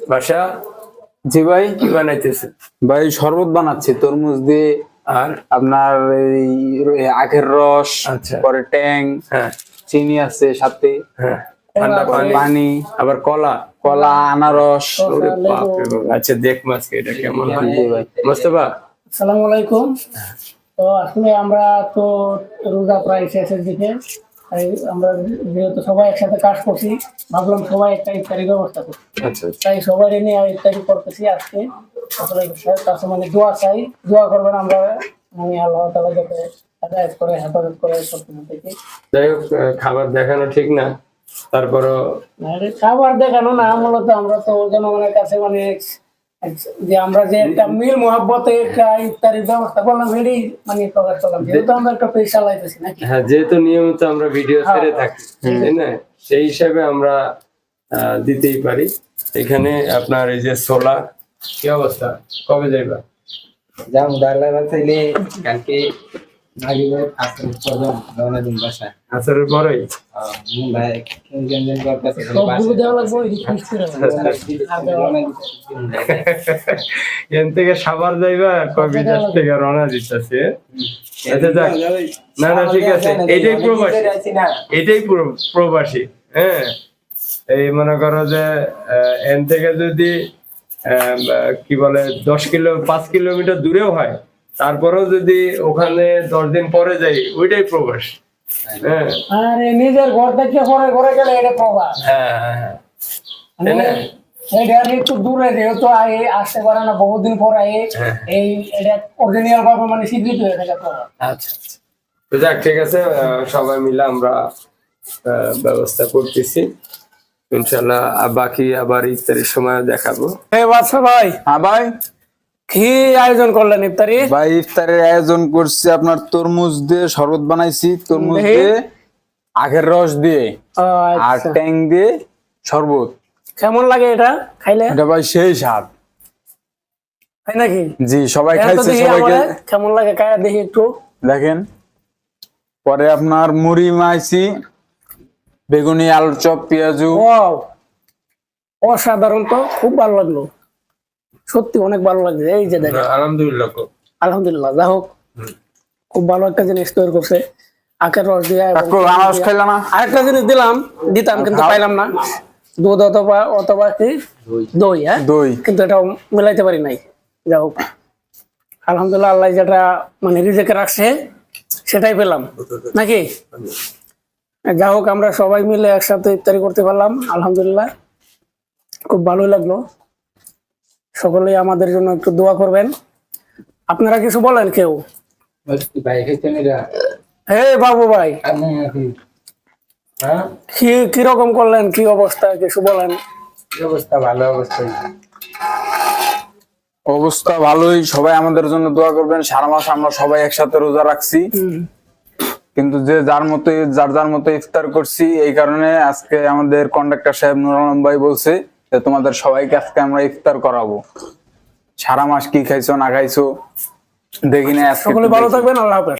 বাসা? জি ভাই কি বানাইতেছে? ভাই শরবত বানাচ্ছি তরমুজ দিয়ে আর? আপনার এই আখের রস আচ্ছা। পরে ট্যাং হ্যাঁ। চিনি আছে সাথে হ্যাঁ। ঠান্ডা পানি। পানি। আবার কলা। কলা আনারস। আচ্ছা দেখ মাছকে এটা কেমন হয়? ভাই। মোস্তফা? আসসালামু আলাইকুম। তো আসলে আমরা তো রোজা প্রায় শেষের দিকে। আমরা যেহেতু সবাই একসাথে কাজ করছি ভাবলাম সবাই একটা ইফতারি ব্যবস্থা করি আচ্ছা তাই সবাই নিয়ে ইফতারি করতেছি আজকে। আসলে সাথে মানে দোয়া চাই দোয়া করবেন আমরা আমি আল্লাহ তালা যাতে হেদায়ত করে হেফাজত করে সব কিছু থেকে যাই হোক খাবার দেখানো ঠিক না তারপরও খাবার দেখানো না মূলত আমরা তো জনগণের কাছে মানে যে আমরা যে একটা মিল মোহাব্বতে একটা ইফতারির ব্যবস্থা করলাম এটাই মানে প্রকাশ করলাম। যেহেতু আমরা একটা পেশা চালাইতেছি নাকি? হ্যাঁ যেহেতু নিয়মিত আমরা ভিডিও ছেড়ে থাকি তাই না? সেই হিসাবে আমরা আহ, দিতেই পারি। এখানে আপনার এই যে সোলা কি অবস্থা? কবে যাইবা? যাম দাঁড়ালে চাইলে কালকে মাগরিবের আসর পর্যন্ত রওনা দিন বাসায়। আসরের পরেই? এখান থেকে আচ্ছা এটাই প্রবাসী। হ্যাঁ। এই মনে করো যে এন থেকে যদি কি বলে, দশ কিলো, পাঁচ কিলোমিটার দূরেও হয়, তারপরেও যদি ওখানে দশ দিন পরে যাই, ওইটাই প্রবাস। আরে নিজের ঘর থেকে পরে ঘরে গেলে এটা প্রভাব এটা একটু দূরে যেহেতু আসতে পারে না বহুদিন পর। এই এটা অরিজিনাল ভাবে মানে স্বীকৃত হয়ে থাকে আচ্ছা। তো যাক ঠিক আছে সবাই মিলে আমরা আহ, ব্যবস্থা করতেছি। ইনশাল্লাহ বাকি আবার ইফতারির সময় দেখাবো। ভাই। হ্যাঁ ভাই। কি আয়োজন করলেন ইফতারি? ভাই ইফতারের আয়োজন করছি আপনার তরমুজ দিয়ে শরবত বানাইছি তরমুজ দিয়ে আখের রস দিয়ে আর আচ্ছা। ট্যাং দিয়ে শরবত। কেমন লাগে এটা খাইলে? এটা ভাই সেই স্বাদ। তাই নাকি? জি সবাই খাইছে সবাইকে। কেমন লাগে খায় দেখি একটু। দেখেন পরে আপনার মুড়ি মাইছি বেগুনি আলুর চপ পেঁয়াজু। অসাধারণ তো খুব ভালো লাগল। সত্যি অনেক ভালো লাগছে। এই যে দেখেন। আলহামদুলিল্লাহ খুব। আলহামদুলিল্লাহ যা হোক। খুব ভালো একটা জিনিস তৈরি করছে। আখের রস দিয়ে আনারস খাইলা না। আরেকটা জিনিস দিলাম দিতাম কিন্তু পাইলাম না। দুধ অথবা অথবা কি? দই। হ্যাঁ? দই। কিন্তু এটা মিলাইতে পারি নাই। যা হোক। আলহামদুলিল্লাহ আল্লাহ যেটা মানে রিজেকে রাখছে সেটাই পেলাম। নাকি? যা হোক আমরা সবাই মিলে একসাথে ইফতারি করতে পারলাম। আলহামদুলিল্লাহ। খুব ভালোই লাগল। সকলেই আমাদের জন্য একটু দোয়া করবেন। আপনারা কিছু বলেন কেউ? হে বাবু ভাই হ্যাঁ? কি কীরকম করলেন? কি অবস্থা? কিছু বলেন। অবস্থা? ভালো অবস্থা অবস্থা ভালোই। সবাই আমাদের জন্য দোয়া করবেন। সারা মাস আমরা সবাই একসাথে রোজা রাখছি। কিন্তু যে যার মতো যার যার মতো ইফতার করছি এই কারণে আজকে আমাদের কন্ডাক্টর সাহেব নুর ভাই বলছে তোমাদের সবাইকে আজকে আমরা ইফতার করাবো সারা মাস কি খাইছো না খাইছো দেখি না সকলে ভালো। থাকবেন আল্লাহ হাফেজ